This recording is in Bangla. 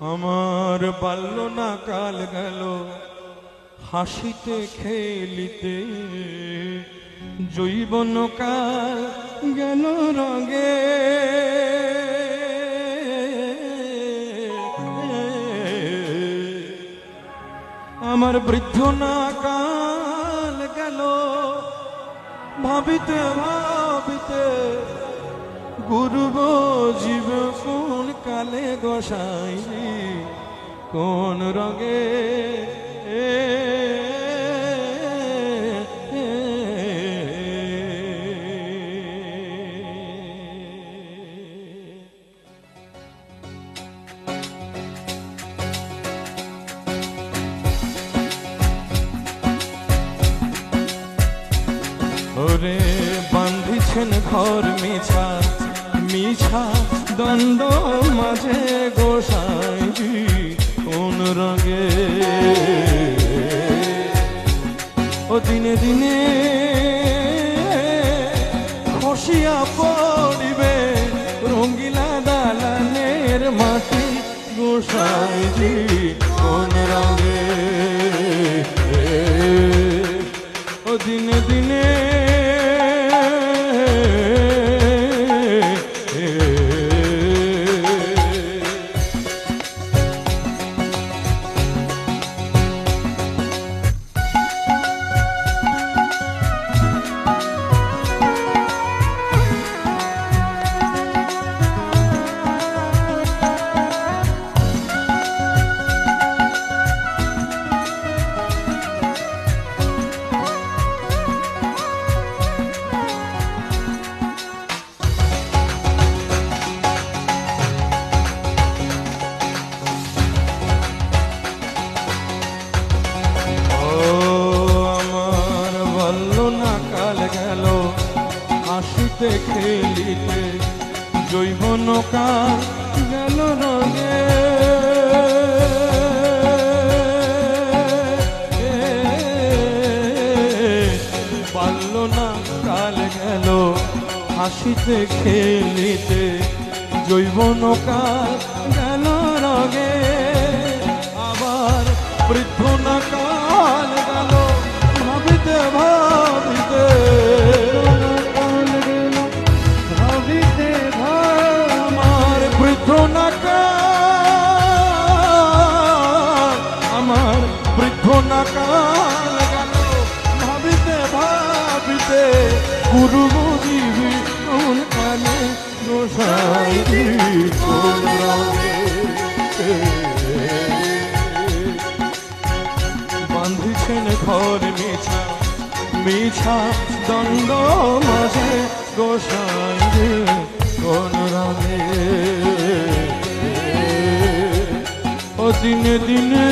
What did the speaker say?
আমার বাল্য না, কাল গেল। হাসিতে, খেলিতে। জৈবন কাল গেল রঙে। আমার বৃদ্ধ না, কাল গেল। ভাবিতে ভাবিতে গুরুব জীব কোন কালে গোসাই কোন রঙে? ওরে বান্ধিছেন ঘর মিছা মিছা দ্বন্দ্ব মাঝে গোসাই। রঙে। ও দিনে দিনে খসিয়া পড়িবে রঙ্গিলা দালানের মাটি গোসাইজি কোন রঙে। ও দিনে হাসিতে খেলিতে জৈবন কাল গেল রঙে। পারল না, কাল গেল। হাসিতে খেলিতে। জৈবন কাল গেল রঙে। আবার বৃদ্ধ না গুরু বুঝিবি কোন কালে গোসাই বাঁধিছেন ঘর মিছা মিছা দণ্ড মাঝে গোসাই রে কোন ও দিনে দিনে